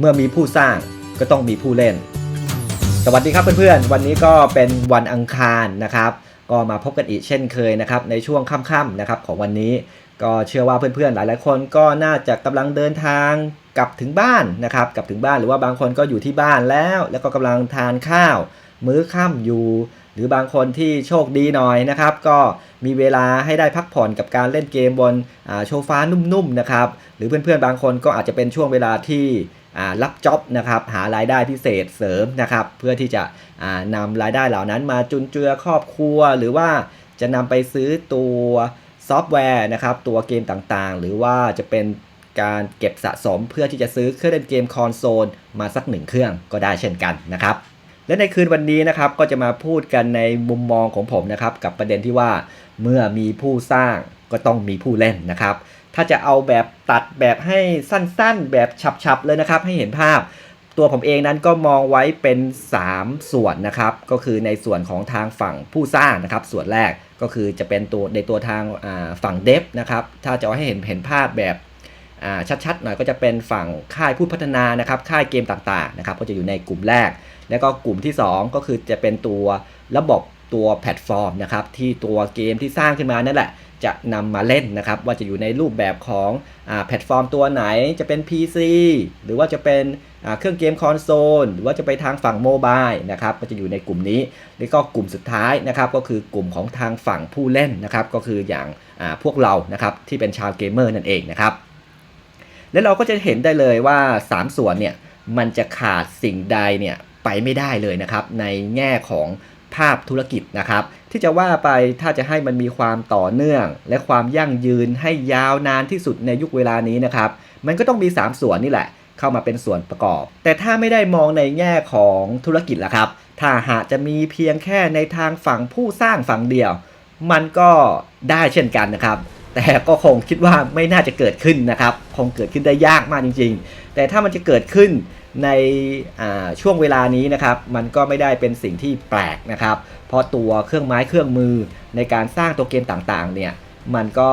เมื่อมีผู้สร้างก็ต้องมีผู้เล่น สวัสดีครับเพื่อนๆ วันนี้ก็เป็นวันอังคารนะครับ ก็มาพบกันอีกเช่นเคยนะครับในช่วงค่ำๆนะครับของวันนี้ ก็เชื่อว่าเพื่อนๆหลายๆคนก็น่าจะกำลังเดินทางกลับถึงบ้านนะครับกลับถึงบ้านหรือว่าบางคนก็อยู่ที่บ้านแล้ว แล้วก็กำลังทานข้าว มื้อค่ำอยู่ หรือบางคนที่โชคดีหน่อยนะครับ ก็มีเวลาให้ได้พักผ่อนกับการเล่นเกมบนโชฟ้านุ่มๆนะครับ หรือเพื่อนๆบางคนก็อาจจะเป็นช่วงเวลาที่ รับจ็อบนะครับหารายได้พิเศษเสริมนะครับ เพื่อที่จะอ่านำรายได้เหล่านั้นมาจุนเจือครอบครัว หรือว่าจะนำไปซื้อตัวซอฟต์แวร์นะครับตัวเกมต่างๆ หรือว่าจะเป็นการเก็บสะสมเพื่อที่จะซื้อเครื่องเล่นเกมคอนโซลมาสักหนึ่งเครื่องก็ได้เช่นกันนะครับและในคืนวันนี้นะครับก็จะมาพูดกันในมุมมองของผมนะครับกับประเด็นที่ว่าเมื่อมีผู้สร้างก็ต้องมีผู้เล่นนะครับ ถ้าจะเอาแบบตัดแบบให้สั้นๆ แบบฉับๆเลยนะครับ ให้เห็นภาพ ตัวผมเองนั้นก็มองไว้เป็น 3 ส่วนนะครับ ก็คือในส่วนของทางฝั่งผู้สร้างนะครับ ส่วนแรกก็คือจะเป็นตัวในตัวทางฝั่งเดฟนะครับ ถ้าจะาให้เห็นเห็นภาพแบบชัดๆหน่อยก็จะเป็นฝั่งค่ายผู้พัฒนานะครับ ค่ายเกมต่างๆนะครับ ก็จะอยู่ในกลุ่มแรก แล้วก็กลุ่มที่ 2 ก็คือจะเป็นตัวระบบตัวแพลตฟอร์มนะครับที่ตัวเกมที่สร้างขึ้นมานั่นแหละ จะนำมาเล่นนะครับ ว่าจะอยู่ในรูปแบบของอแพลตฟอร์มตัวไหนจะเป็น PC หรือว่าจะเป็นเครื่องเกมคอนโซลหรือว่าจะไปทางฝั่งโมบายนะครับก็จะอยู่ในกลุ่มนี้ แล้วก็กลุ่มสุดท้ายนะครับก็คือกลุ่มของทางฝั่งผู้เล่นนะครับก็คืออย่างาพวกเรานะครับที่เป็นชาวเกมเมอร์นั่นเองนะครับแล้วเราก็จะเห็นได้เลยว่า 3 ส่วนเนี่ยมันจะขาดสิ่งใดเนี่ยไปไม่ได้เลยนะครับในแง่ของ ภาพธุรกิจนะครับ ที่จะว่าไปถ้าจะให้มันมีความต่อเนื่อง และความยั่งยืนให้ยาวนานที่สุดในยุคเวลานี้นะครับ มันก็ต้องมี 3 ส่วนนี่แหละ เข้ามาเป็นส่วนประกอบ แต่ถ้าไม่ได้มองในแง่ของธุรกิจล่ะครับ ถ้าหากจะมีเพียงแค่ในทางฝั่งผู้สร้างฝั่งเดียว มันก็ได้เช่นกันนะครับ แต่ก็คงคิดว่าไม่น่าจะเกิดขึ้นนะครับ คงเกิดขึ้นได้ยากมากจริง ๆ แต่ถ้ามันจะเกิดขึ้น ในช่วงเวลานี้นะครับ มันก็ไม่ได้เป็นสิ่งที่แปลกนะครับ เพราะตัวเครื่องไม้เครื่องมือในการสร้างตัวเกมต่างๆ เนี่ย มันก็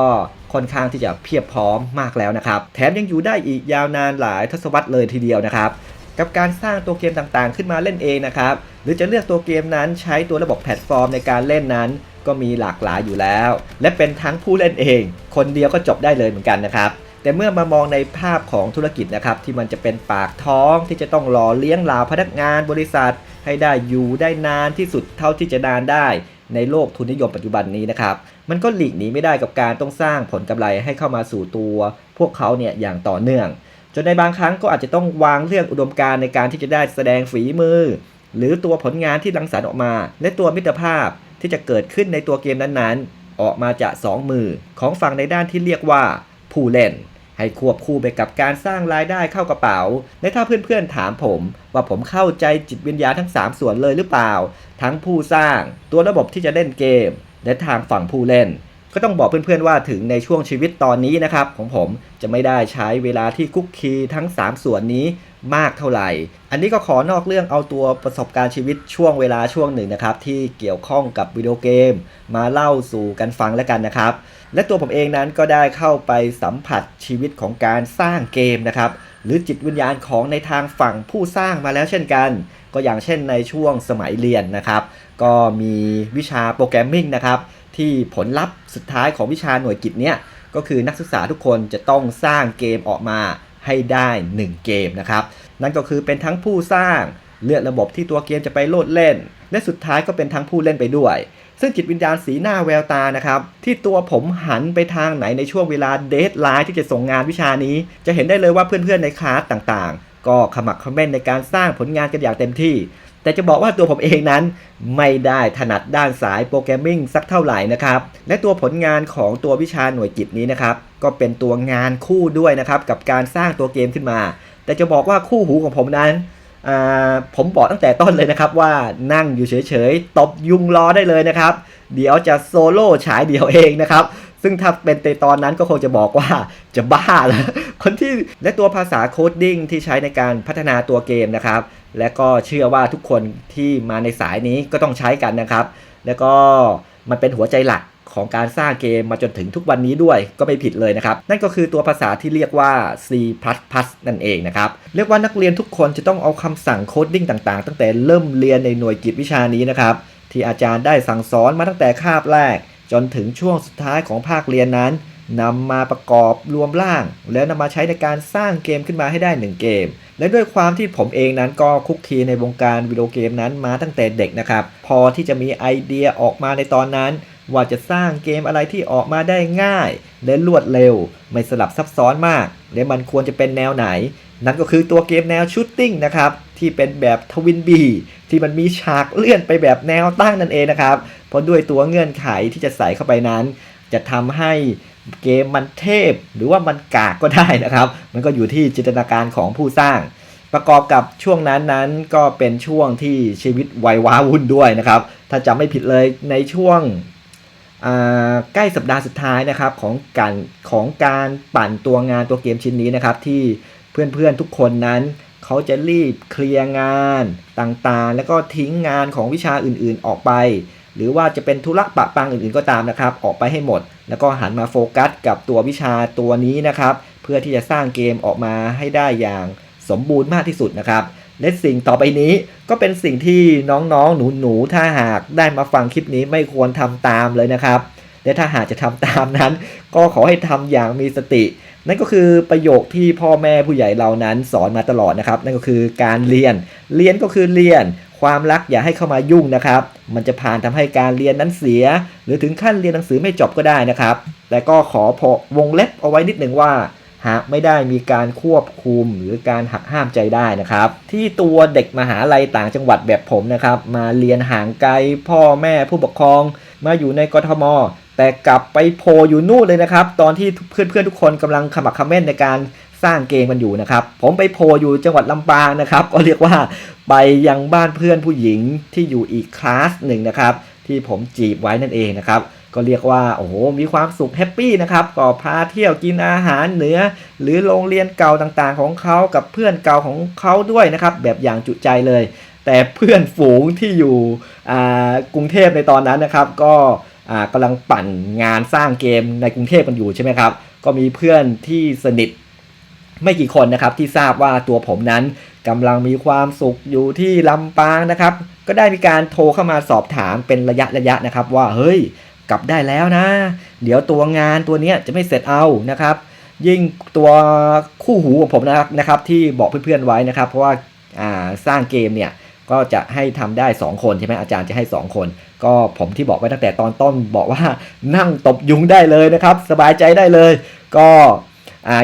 ค่อนข้างที่จะเพียบพร้อมมากแล้วนะครับ แถมยังอยู่ได้อีกยาวนานหลายทศวรรษเลยทีเดียวนะครับ กับการสร้างตัวเกมต่างๆ ขึ้นมาเล่นเองนะครับ หรือจะเลือกตัวเกมนั้นใช้ตัวระบบแพลตฟอร์มในการเล่นนั้นก็มีหลากหลายอยู่แล้ว และเป็นทั้งผู้เล่นเอง คนเดียวก็จบได้เลยเหมือนกันนะครับ แต่เมื่อมามองในภาพของธุรกิจนะครับที่มันจะเป็นปากท้องที่จะต้องหล่อเลี้ยงเหล่าพนักงานบริษัท ให้ได้อยู่ได้นานที่สุดเท่าที่จะนานได้ ในโลกทุนนิยมปัจจุบันนี้นะครับมันก็หลีกหนีไม่ได้กับการต้องสร้างผลกำไรให้เข้ามาสู่ตัว พวกเขาเนี่ยอย่างต่อเนื่อง จนในบางครั้งก็อาจจะต้องวางเรื่องอุดมการณ์ในการที่จะได้แสดงฝีมือ หรือตัวผลงานที่รังสรรค์ออกมา และตัวมิตรภาพที่จะเกิดขึ้นในตัวเกมนั้นๆ ออกมาจากสองมือของฝั่งในด้านที่เรียกว่า ผู้เล่น ให้ควบคู่ไปกับการสร้างรายได้เข้ากระเป๋า และถ้าเพื่อนๆถามผม ว่าผมเข้าใจจิตวิญญาณทั้ง 3 ส่วนเลยหรือเปล่า ทั้งผู้สร้างตัวระบบที่จะเล่นเกม และทางฝั่งผู้เล่น ก็ต้องบอกเพื่อนๆว่าถึงในช่วงชีวิตตอนนี้นะครับ ของผมจะไม่ได้ใช้เวลาที่คุกคีทั้ง 3 ส่วนนี้มากเท่าไหร่ อันนี้ก็ขอนอกเรื่องเอาตัวประสบการณ์ชีวิตช่วงเวลาช่วงหนึ่งนะครับ ที่เกี่ยวข้องกับวิดีโอเกม มาเล่าสู่กันฟังแล้วกันนะครับ และตัวผมเองนั้นก็ได้เข้าไปสัมผัสชีวิตของการสร้างเกมนะครับหรือจิตวิญญาณของในทางฝั่งผู้สร้างมาแล้วเช่นกัน ก็อย่างเช่นในช่วงสมัยเรียนนะครับ ก็มีวิชาโปรแกรมมิ่งนะครับ ที่ผลลัพธ์สุดท้ายของวิชาหน่วยกิจเนี้ยก็คือนักศึกษาทุกคนจะต้องสร้างเกมออกมาให้ได้ 1 เกมนะครับ นั่นก็คือเป็นทั้งผู้สร้างเลือกระบบที่ตัวเกมจะไปโหลดเล่น และสุดท้ายก็เป็นทั้งผู้เล่นไปด้วย ซึ่งจิตวิญญาณสีหน้าแววตานะครับที่ตัวผมหันไปทางไหนในช่วงเวลาเดทไลน์ที่จะส่งงานวิชานี้ จะเห็นได้เลยว่าเพื่อนๆในคลาสต่างๆ ก็ขมักขม้นในการสร้างผลงานกันอย่างเต็มที่ แต่จะบอกว่าตัวผมเองนั้น ไม่ได้ถนัดด้านสายโปรแกรมมิ่งสักเท่าไหร่นะครับ และตัวผลงานของตัววิชาหน่วยกิจนี้นะครับ ก็เป็นตัวงานคู่ด้วยนะครับกับการสร้างตัวเกมขึ้นมา แต่จะบอกว่าคู่หูของผมนั้นผมบอกตั้งแต่ต้นเลยนะครับว่านั่งอยู่เฉยๆ ตบยุงรอได้เลยนะครับ เดี๋ยวจะโซโล่ฉายเดี่ยวเองนะครับ ซึ่งถ้าเป็นในตอนนั้นก็คงจะบอกว่าจะบ้าแล้วคนที่และตัวภาษาโคดดิ้งที่ใช้ในการพัฒนาตัวเกมนะครับ และก็เชื่อว่าทุกคนที่มาในสายนี้ก็ต้องใช้กันนะครับ แล้วก็มันเป็นหัวใจหลักของการสร้างเกมมาจนถึงทุกวันนี้ด้วยก็ไม่ผิดเลยนะครับ นั่นก็คือตัวภาษาที่เรียกว่า C++ นั่นเองนะครับ เรียกว่านักเรียนทุกคนจะต้องเอาคำสั่งโคดดิ้งต่างๆ ตั้งแต่เริ่มเรียนในหน่วยกิจวิชานี้นะครับ ที่อาจารย์ได้สั่งสอนมาตั้งแต่คาบแรก จนถึงช่วงสุดท้ายของภาคเรียนนั้น นำมาประกอบรวมร่าง แล้วนำมาใช้ในการสร้างเกมขึ้นมาให้ได้หนึ่งเกม และด้วยความที่ผมเองนั้นก็คุกคีในวงการวิดีโอเกมนั้นมาตั้งแต่เด็กนะครับ พอที่จะมีไอเดียออกมาในตอนนั้น ว่าจะสร้างเกมอะไรที่ออกมาได้ง่าย และรวดเร็ว ไม่สลับซับซ้อนมาก และมันควรจะเป็นแนวไหน นั่นก็คือตัวเกมแนวชูตติ้งนะครับที่เป็นแบบทวินบีที่มันมีฉากเลื่อนไปแบบแนวตั้งนั่นเองนะครับเพราะด้วยตัวเงื่อนไขที่จะใส่เข้าไปนั้น จะทำให้ เกมมันเทพหรือว่ามันกากก็ได้นะครับ มันก็อยู่ที่จินตนาการของผู้สร้าง ประกอบกับช่วงนั้นนั้นก็เป็นช่วงที่ชีวิตวัยว้าวุ่นด้วยนะครับ ถ้าจำไม่ผิดเลยในช่วงใกล้สัปดาห์สุดท้ายนะครับของการของการปั่นตัวงานตัวเกมชิ้นนี้นะครับ ที่เพื่อนๆทุกคนนั้นเขาจะรีบเคลียร์งานต่างๆ แล้วก็ทิ้งงานของวิชาอื่นๆออกไป หรือว่าจะเป็นธุระปะปังอื่นๆก็ตามนะครับ ออกไปให้หมด แล้วก็หันมาโฟกัสกับตัววิชาตัวนี้นะครับ เพื่อที่จะสร้างเกมออกมาให้ได้อย่างสมบูรณ์มากที่สุดนะครับและสิ่งต่อไปนี้ก็เป็นสิ่งที่น้องๆ หนูๆ ถ้าหากได้มาฟังคลิปนี้ไม่ควรทำตามเลยนะครับ และถ้าหากจะทำตามนั้น ก็ขอให้ทำอย่างมีสติ นั่นก็คือประโยคที่พ่อแม่ผู้ใหญ่เรานั้นสอนมาตลอดนะครับ นั่นก็คือการเรียน เรียนก็คือเรียน ความรักอย่าให้เข้ามายุ่งนะครับ มันจะผ่านทำให้การเรียนนั้นเสีย หรือถึงขั้นเรียนหนังสือไม่จบก็ได้นะครับ แต่ก็ขอพอวงเล็บเอาไว้นิดหนึ่งว่าหากไม่ได้มีการควบคุมหรือการหักห้ามใจได้นะครับ ที่ตัวเด็กมหาลัยต่างจังหวัดแบบผมนะครับ มาเรียนห่างไกลพ่อแม่ผู้ปกครอง มาอยู่ในกทม แต่กลับไปโพลอยู่นู่นเลยนะครับ ตอนที่เพื่อนๆทุกคนกำลังขมักเขม้นในการสร้างเกมกันอยู่นะครับ ผมไปโพลอยู่จังหวัดลำปางนะครับ ก็เรียกว่าไปยังบ้านเพื่อนผู้หญิงที่อยู่อีกคลาสหนึ่งนะครับ ที่ผมจีบไว้นั่นเองนะครับ ก็เรียกว่าโอ้โหมีความสุขแฮปปี้นะครับก็พาเที่ยวกินอาหารเหนือ หรือโรงเรียนเก่าต่างๆ ของเขากับเพื่อนเก่าของเขาด้วยนะครับ แบบอย่างจุใจเลย แต่เพื่อนฝูงที่อยู่กรุงเทพในตอนนั้นนะครับ ก็ กำลังปั่นงานสร้างเกมในกรุงเทพกันอยู่ใช่ไหมครับ ก็มีเพื่อนที่สนิทไม่กี่คนนะครับที่ทราบว่าตัวผมนั้นกำลังมีความสุขอยู่ที่ลำปางนะครับ ก็ได้มีการโทรเข้ามาสอบถามเป็นระยะระยะนะครับ ว่าเฮ้ยกลับได้แล้วนะ เดี๋ยวตัวงานตัวเนี้ยจะไม่เสร็จเอานะครับ ยิ่งตัวคู่หูของผมนะครับนะครับที่บอกเพื่อนๆไว้นะครับ เพราะว่าอ่าสร้างเกมเนี่ย ก็จะให้ทำได้ 2 คนใช่ไหมอาจารย์จะให้ 2 คน ก็ผมที่บอกไว้ตั้งแต่ตอนต้นบอกว่านั่งตบยุงได้เลยนะครับ สบายใจได้เลย ก็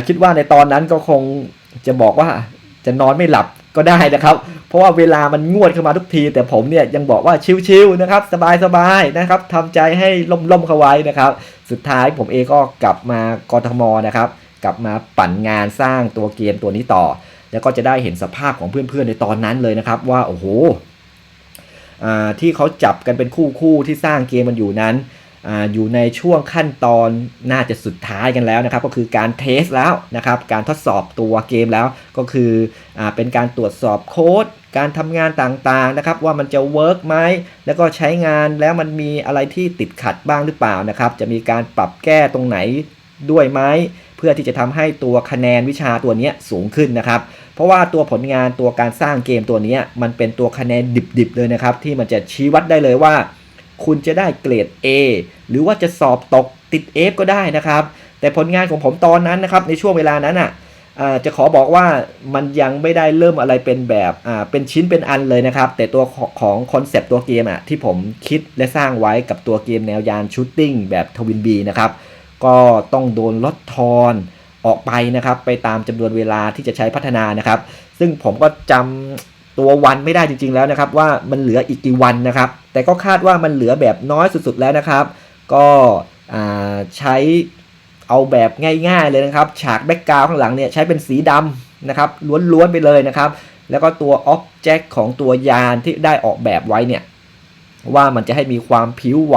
คิดว่าในตอนนั้นก็คงจะบอกว่าจะนอนไม่หลับก็ได้นะครับ เพราะว่าเวลามันงวดเข้ามาทุกที แต่ผมเนี่ยยังบอกว่าชิวๆนะครับ สบายๆนะครับทำใจให้ล่มๆเข้าไว้นะครับ สุดท้ายผมเองก็กลับมากรทมนะครับ กลับมาปั่นงานสร้างตัวเกมตัวนี้ต่อ แล้วก็จะได้เห็นสภาพของเพื่อนๆในตอนนั้นเลยนะครับ ว่าโอ้โหที่เขาจับกันเป็นคู่คู่ๆที่สร้างเกมมันอยู่นั้นออยู่ในช่วงขั้นตอนน่าจะสุดท้ายกันแล้วนะครับ ก็คือการเทสแล้วนะครับ การทดสอบตัวเกมแล้วก็คืออเป็นการตรวจสอบโค้ดการทำงานต่างๆนะครับ ว่ามันจะเวิร์กไหมแล้วก็ใช้งานแล้วมันมีอะไรที่ติดขัดบ้างหรือเปล่านะครับ จะมีการปรับแก้ตรงไหนด้วยไหมเพื่อที่จะทำให้ตัวคะแนนวิชาตัวนี้สูงขึ้นนะครับ เพราะว่าตัวผลงานตัวการสร้างเกมตัวนี้มันเป็นตัวคะแนนดิบๆเลยนะครับ ที่มันจะชี้วัดได้เลยว่า คุณจะได้เกรด A หรือว่าจะสอบตกติด F ก็ได้นะครับ แต่ผลงานของผมตอนนั้นนะครับในช่วงเวลานั้นอะจะขอบอกว่ามันยังไม่ได้เริ่มอะไรเป็นแบบอ่าเป็นชิ้นเป็นอันเลยนะครับ แต่ตัวของคอนเซปต์ตัวเกมอะที่ผมคิดและสร้างไว้กับตัวเกมแนวยานชูตติ้งแบบทวินบีนะครับ ก็ต้องโดนลดทอน ออกไปนะครับ ไปตามจำนวนเวลาที่จะใช้พัฒนานะครับ ซึ่งผมก็จำตัววันไม่ได้จริง ๆ แล้วนะครับ ว่ามันเหลืออีกกี่วันนะครับ แต่ก็คาดว่ามันเหลือแบบน้อยสุดๆแล้วนะครับ ก็ใช้เอาแบบง่ายๆเลยนะครับ ฉากแบ็กกราวข้างหลังเนี่ยใช้เป็นสีดำนะครับล้วนๆไปเลยนะครับ แล้วก็ตัวอ็อบเจกต์ของตัวยานที่ได้ออกแบบไว้เนี่ยว่ามันจะให้มีความผิวไหว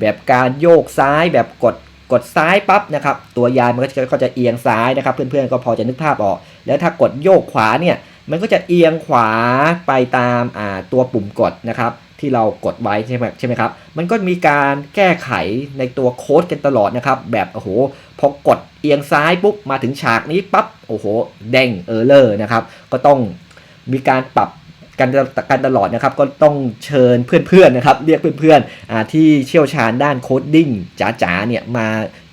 แบบการโยกซ้าย แบบกด กดซ้ายปั๊บนะครับตัวยานมันก็จะก็จะเอียงซ้ายนะครับ เพื่อนๆก็พอจะนึกภาพออก แล้วถ้ากดโยกขวาเนี่ยมันก็จะเอียงขวาไปตามตัวปุ่มกดนะครับที่เรากดไว้ใช่ไหมใช่ไหมครับ มันก็มีการแก้ไขในตัวโค้ดกันตลอดนะครับ แบบโอ้โหพอกดเอียงซ้ายปุ๊บมาถึงฉากนี้ปั๊บโอ้โหเด้งเออร์เลอร์นะครับ ก็ต้องมีการปรับ กันกันตลอดนะครับก็ต้องเชิญเพื่อนๆนะครับเรียกเพื่อนๆที่เชี่ยวชาญด้านโคดดิ้งจ๋าๆเนี่ยมา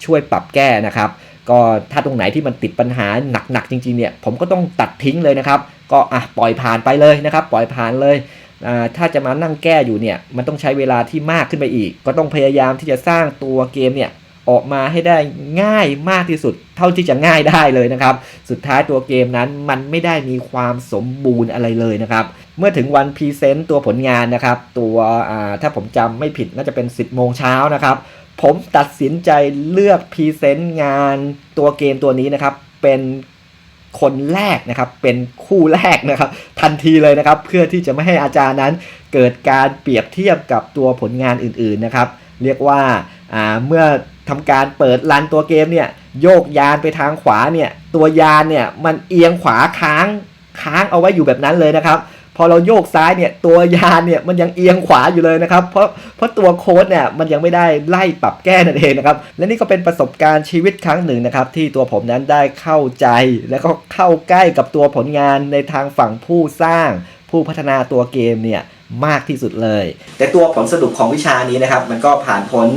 ช่วยปรับแก้นะครับก็ถ้าตรงไหนที่มันติดปัญหาหนักๆจริงๆเนี่ยผมก็ต้องตัดทิ้งเลยนะครับ ก็อะปล่อยผ่านไปเลยนะครับ ปล่อยผ่านเลยถ้าจะมานั่งแก้อยู่เนี่ยมันต้องใช้เวลาที่มากขึ้นไปอีก ก็ต้องพยายามที่จะสร้างตัวเกมเนี่ย ออกมาให้ได้ง่ายมากที่สุด เท่าที่จะง่ายได้เลยนะครับ สุดท้ายตัวเกมนั้นมันไม่ได้มีความสมบูรณ์อะไรเลยนะครับ เมื่อถึงวันพรีเซนต์ตัวผลงานนะครับ ตัวถ้าผมจำไม่ผิดน่าจะเป็น 10 โมงเช้านะครับผมตัดสินใจเลือกพรีเซนต์งานตัวเกมตัวนี้นะครับ เป็นคนแรกนะครับ เป็นคู่แรกนะครับ ทันทีเลยนะครับ เพื่อที่จะไม่ให้อาจารย์นั้น เกิดการเปรียบเทียบกับตัวผลงานอื่นๆนะครับ เรียกว่า เมื่อทำการเปิดรันตัวเกมเนี่ยโยกยานไปทางขวาเนี่ยตัวยานเนี่ยมันเอียงขวาค้างค้างเอาไว้อยู่แบบนั้นเลยนะครับ พอเราโยกซ้ายเนี่ยตัวยานเนี่ยมันยังเอียงขวาอยู่เลยนะครับ เพราะเพราะตัวโค้ดเนี่ยมันยังไม่ได้ไล่ปรับแก้นั่นเองนะครับและนี่ก็เป็นประสบการณ์ชีวิตครั้งหนึ่งนะครับที่ตัวผมนั้นได้เข้าใจและก็เข้าใกล้กับตัวผลงานในทางฝั่งผู้สร้างผู้พัฒนาตัวเกมเนี่ยมากที่สุดเลย แต่ตัวผลสรุปของวิชานี้นะครับ มันก็ผ่านพ้น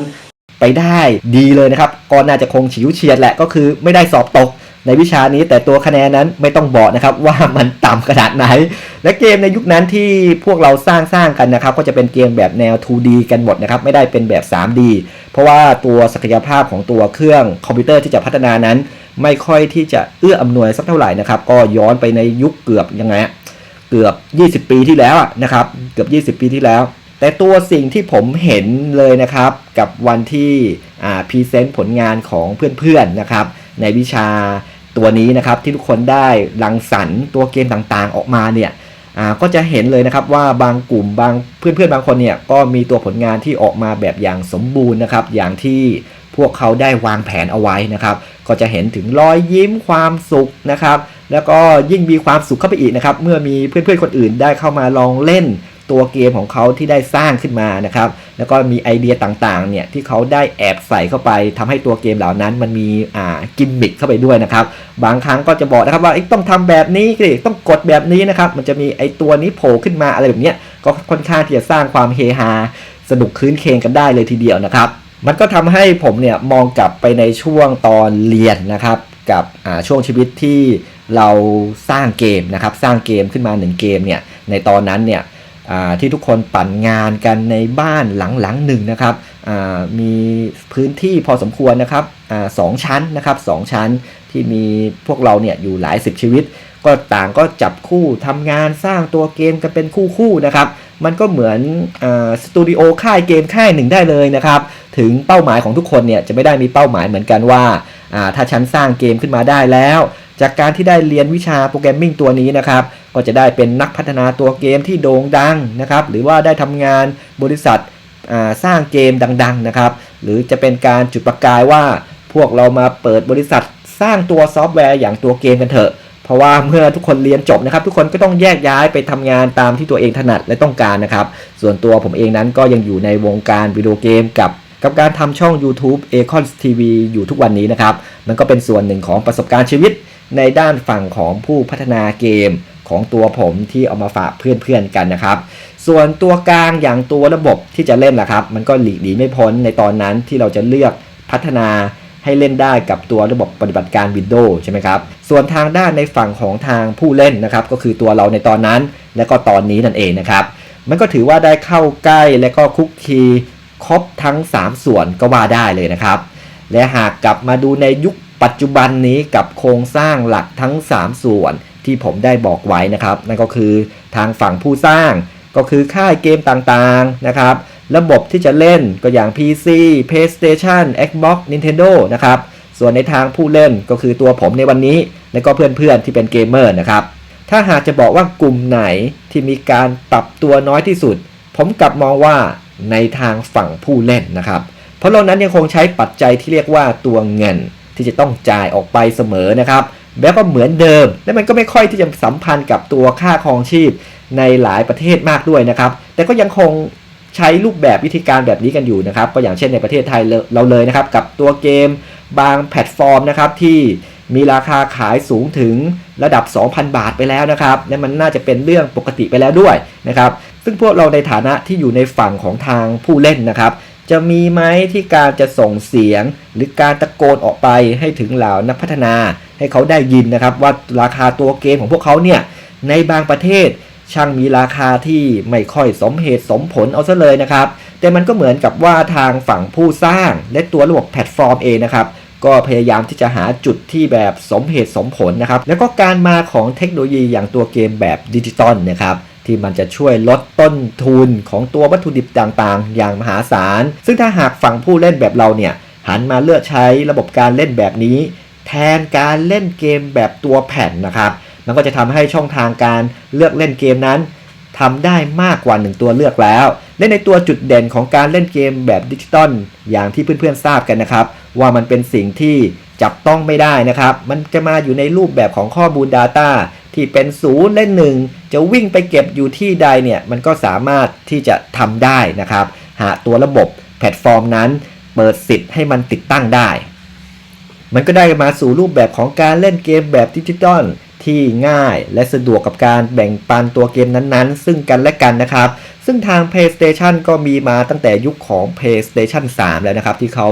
ไปได้ดีเลยนะครับก็น่าจะคงฉิวเฉียดแหละก็คือไม่ได้สอบตกในวิชานี้แต่ตัวคะแนนนั้นไม่ต้องบอกนะครับว่ามันต่ำขนาดไหน และเกมในยุคนั้นที่พวกเราสร้างสร้างกันนะครับ ก็จะเป็นเกมแบบแนว 2D กันหมดนะครับ ไม่ได้เป็นแบบ 3D เพราะว่าตัวศักยภาพของตัวเครื่องคอมพิวเตอร์ที่จะพัฒนานั้น ไม่ค่อยที่จะเอื้ออำนวยสักเท่าไหร่นะครับ ก็ย้อนไปในยุคเกือบยังไงเกือบ 20 ปีที่แล้วนะครับ เกือบ 20 ปีที่แล้ว แต่ตัวสิ่งที่ผมเห็นเลยนะครับ กับวันที่พรีเซนต์ผลงานของเพื่อนๆนะครับ ในวิชาตัวนี้นะครับที่ทุกคนได้รังสรรค์ตัวเกมต่างๆออกมาเนี่ยก็จะเห็นเลยนะครับว่าบางกลุ่มบางเพื่อนๆบางคนเนี่ยก็มีตัวผลงานที่ออกมาแบบอย่างสมบูรณ์นะครับ อย่างที่พวกเขาได้วางแผนเอาไว้นะครับ ก็จะเห็นถึงรอยยิ้มความสุขนะครับ แล้วก็ยิ่งมีความสุขเข้าไปอีกนะครับ เมื่อมีเพื่อนๆคนอื่นได้เข้ามาลองเล่น ตัวเกมของเขาที่ได้สร้างขึ้นมานะครับ แล้วก็มีไอเดียต่างๆเนี่ยที่เขาได้แอบใส่เข้าไปทำให้ตัวเกมเหล่านั้น มันมีอ่ากิมมิคเข้าไปด้วยนะครับ บางครั้งก็จะบอกนะครับว่าเอ้ยต้องทำแบบนี้สิต้องกดแบบนี้นะครับ มันจะมีไอตัวนี้โผล่ขึ้นมาอะไรแบบเนี้ยก็ค่อนข้างที่จะสร้างความเฮฮาสนุกคืนเคงกันได้เลยทีเดียวนะครับ มันก็ทำให้ผมเนี่ยมองกลับไปในช่วงตอนเรียนนะครับกับช่วงชีวิตที่เราสร้างเกมนะครับ สร้างเกมขึ้นมาหนึ่งเกมเนี่ยในตอนนั้นเนี่ย ที่ทุกคนปั่นงานกันในบ้านหลังๆหนึ่งนะครับมีพื้นที่พอสมควรนะครับอสองชั้นนะครับสองชั้นที่มีพวกเราเนี่ยอยู่หลายสิบชีวิต ก็ต่างก็จับคู่ทำงานสร้างตัวเกมกันเป็นคู่ๆนะครับ มันก็เหมือนอสตูดิโอค่ายเกมค่ายหนึ่งได้เลยนะครับ ถึงเป้าหมายของทุกคนเนี่ยจะไม่ได้มีเป้าหมายเหมือนกันว่าอ่าถ้าฉันสร้างเกมขึ้นมาได้แล้ว จากการที่ได้เรียนวิชาโปรแกรมมิ่งตัวนี้นะครับ ก็จะได้เป็นนักพัฒนาตัวเกมที่โด่งดังนะครับ หรือว่าได้ทำงานบริษัทสร้างเกมดังๆนะครับ หรือจะเป็นการจุดประกายว่าพวกเรามาเปิดบริษัทสร้างตัวซอฟต์แวร์อย่างตัวเกมกันเถอะ เพราะว่าเมื่อทุกคนเรียนจบนะครับ ทุกคนก็ต้องแยกย้ายไปทำงานตามที่ตัวเองถนัดและต้องการนะครับ ส่วนตัวผมเองนั้นก็ยังอยู่ในวงการวิดีโอเกมกับกับการทำช่อง YouTube a c o n TV อยู่ทุกวันนี้นะครับ มันก็เป็นส่วนหนึ่งของประสบการณ์ชีวิตในด้านฝั่งของผู้พัฒนาเกม ของตัวผมที่เอามาฝากเพื่อนๆกันนะครับ ส่วนตัวกลางอย่างตัวระบบที่จะเล่นนะครับ มันก็หลีกหนีไม่พ้นในตอนนั้นที่เราจะเลือกพัฒนาให้เล่นได้กับตัวระบบปฏิบัติการ Windows ใช่ไหมครับ ส่วนทางด้านในฝั่งของทางผู้เล่นนะครับ ก็คือตัวเราในตอนนั้นและก็ตอนนี้นั่นเองนะครับ มันก็ถือว่าได้เข้าใกล้และก็คุกคีครบทั้ง 3 ส่วนก็ว่าได้เลยนะครับ และหากกลับมาดูในยุคปัจจุบันนี้กับโครงสร้างหลักทั้ง 3 ส่วน ที่ผมได้บอกไว้นะครับ นั่นก็คือทางฝั่งผู้สร้างก็คือค่ายเกมต่างๆนะครับ ระบบที่จะเล่นก็อย่าง PC PlayStation Xbox Nintendo นะครับ ส่วนในทางผู้เล่นก็คือตัวผมในวันนี้ และก็เพื่อนๆที่เป็นเกมเมอร์นะครับ ถ้าหากจะบอกว่ากลุ่มไหนที่มีการปรับตัวน้อยที่สุด ผมกลับมองว่าในทางฝั่งผู้เล่นนะครับ เพราะเรานั้นยังคงใช้ปัจจัยที่เรียกว่าตัวเงินที่จะต้องจ่ายออกไปเสมอนะครับ แล้วก็เหมือนเดิม และมันก็ไม่ค่อยที่จะสัมพันธ์กับตัวค่าครองชีพในหลายประเทศมากด้วยนะครับ แต่ก็ยังคงใช้รูปแบบวิธีการแบบนี้กันอยู่นะครับ ก็อย่างเช่นในประเทศไทยเราเลยนะครับ กับตัวเกมบางแพลตฟอร์มนะครับที่มีราคาขายสูงถึงระดับ 2,000 บาทไปแล้วนะครับ และมันน่าจะเป็นเรื่องปกติไปแล้วด้วยนะครับ ซึ่งพวกเราในฐานะที่อยู่ในฝั่งของทางผู้เล่นนะครับ จะมีไหมที่การจะส่งเสียง หรือการตะโกนออกไปให้ถึงเหล่านักพัฒนา ให้เขาได้ยินนะครับ ว่าราคาตัวเกมของพวกเขาเนี่ยในบางประเทศช่างมีราคาที่ไม่ค่อยสมเหตุสมผลเอาซะเลยนะครับ แต่มันก็เหมือนกับว่าทางฝั่งผู้สร้างและตัวระบบแพลตฟอร์มเองนะครับ ก็พยายามที่จะหาจุดที่แบบสมเหตุสมผลนะครับ แล้วก็การมาของเทคโนโลยีอย่างตัวเกมแบบดิจิตอลนะครับ ที่มันจะช่วยลดต้นทุนของตัววัตถุดิบต่างๆ อย่างมหาศาล ซึ่งถ้าหากฝั่งผู้เล่นแบบเราเนี่ยหันมาเลือกใช้ระบบการเล่นแบบนี้ แทนการเล่นเกมแบบตัวแผ่นนะครับ มันก็จะทำให้ช่องทางการเลือกเล่นเกมนั้นทำได้มากกว่า 1 ตัวเลือกแล้ว และในตัวจุดเด่นของการเล่นเกมแบบดิจิตอลอย่างที่เพื่อนๆทราบกันนะครับ ว่ามันเป็นสิ่งที่จับต้องไม่ได้นะครับ มันจะมาอยู่ในรูปแบบของข้อมูล Data ที่เป็นศูนย์และหนึ่งจะวิ่งไปเก็บอยู่ที่ใดเนี่ยมันก็สามารถที่จะทำได้นะครับ หากตัวระบบแพลตฟอร์มนั้นเปิดสิทธิ์ให้มันติดตั้งได้ มันก็ได้มาสู่รูปแบบของการเล่นเกมแบบดิจิตอล ที่ง่ายและสะดวกกับการแบ่งปันตัวเกมนั้นๆ ซึ่งกันและกันนะครับ ซึ่งทาง PlayStation ก็มีมาตั้งแต่ยุคของ PlayStation 3 แล้วนะครับ ที่เขา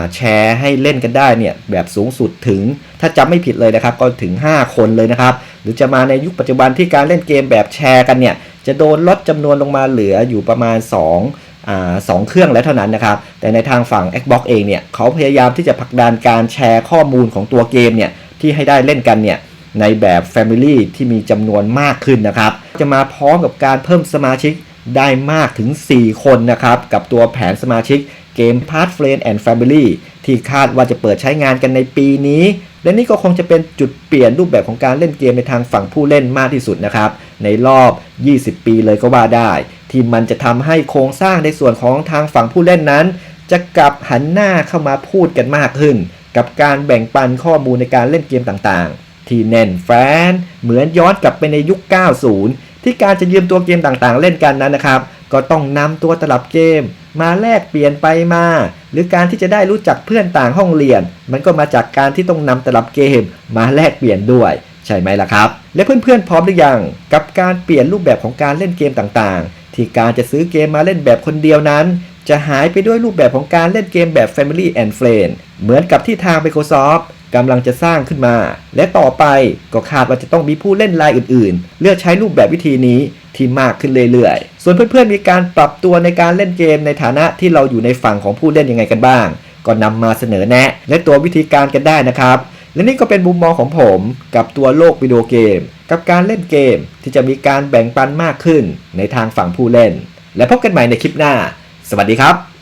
าแชร์ให้เล่นกันได้เนี่ยแบบสูงสุดถึง ถ้าจำไม่ผิดเลยนะครับ ก็ถึง 5 คนเลยนะครับ หรือจะมาในยุคปัจจุบันที่การเล่นเกมแบบแชร์กันเนี่ยจะโดนลดจำนวนลงมาเหลืออยู่ประมาณ2อ่าสองเครื่องแล้วเท่านั้นนะครับ แต่ในทางฝั่ง Xbox เองเนี่ยเขาพยายามที่จะผลักดันการแชร์ข้อมูลของตัวเกมเนี่ยที่ให้ได้เล่นกันเนี่ย ในแบบ Family ที่มีจำนวนมากขึ้นนะครับ จะมาพร้อมกับการเพิ่มสมาชิกได้มากถึง 4 คนนะครับ กับตัวแผนสมาชิกเกม Part Friend and Family ที่คาดว่าจะเปิดใช้งานกันในปีนี้ และนี่ก็คงจะเป็นจุดเปลี่ยนรูปแบบของการเล่นเกมในทางฝั่งผู้เล่นมากที่สุดนะครับ ในรอบ 20 ปีเลยก็ว่าได้ ที่มันจะทำให้โครงสร้างในส่วนของทางฝั่งผู้เล่นนั้น จะกลับหันหน้าเข้ามาพูดกันมากขึ้น กับการแบ่งปันข้อมูลในการเล่นเกมต่างๆ ที่แน่นแฟน เหมือนย้อนกลับไปในยุค 90 ที่การจะยืมตัวเกมต่างๆ เล่นกันนั้นนะครับ ก็ต้องนำตัวตลับเกม มาแลกเปลี่ยนไปมา หรือการที่จะได้รู้จักเพื่อนต่างห้องเรียน มันก็มาจากการที่ต้องนำตลับเกม มาแลกเปลี่ยนด้วย ใช่ไหมล่ะครับ และเพื่อนๆพร้อมหรือยัง กับการเปลี่ยนรูปแบบของการเล่นเกมต่างๆ ที่การจะซื้อเกมมาเล่นแบบคนเดียวนั้นจะหายไปด้วยรูปแบบของการเล่นเกมแบบ Family and Friend เหมือนกับที่ทาง Microsoft กำลังจะสร้างขึ้นมา และต่อไปก็คาดว่าจะต้องมีผู้เล่นรายอื่นๆ เลือกใช้รูปแบบวิธีนี้ที่มากขึ้นเรื่อยๆ ส่วนเพื่อนๆมีการปรับตัวในการเล่นเกมในฐานะที่เราอยู่ในฝั่งของผู้เล่นยังไงกันบ้าง ก็นำมาเสนอแนะ และตัววิธีการกันได้นะครับ และนี่ก็เป็นมุมมองของผมกับตัวโลกวิดีโอเกม กับการเล่นเกมที่จะมีการแบ่งปันมากขึ้นในทางฝั่งผู้เล่น และพบกันใหม่ในคลิปหน้า สวัสดีครับ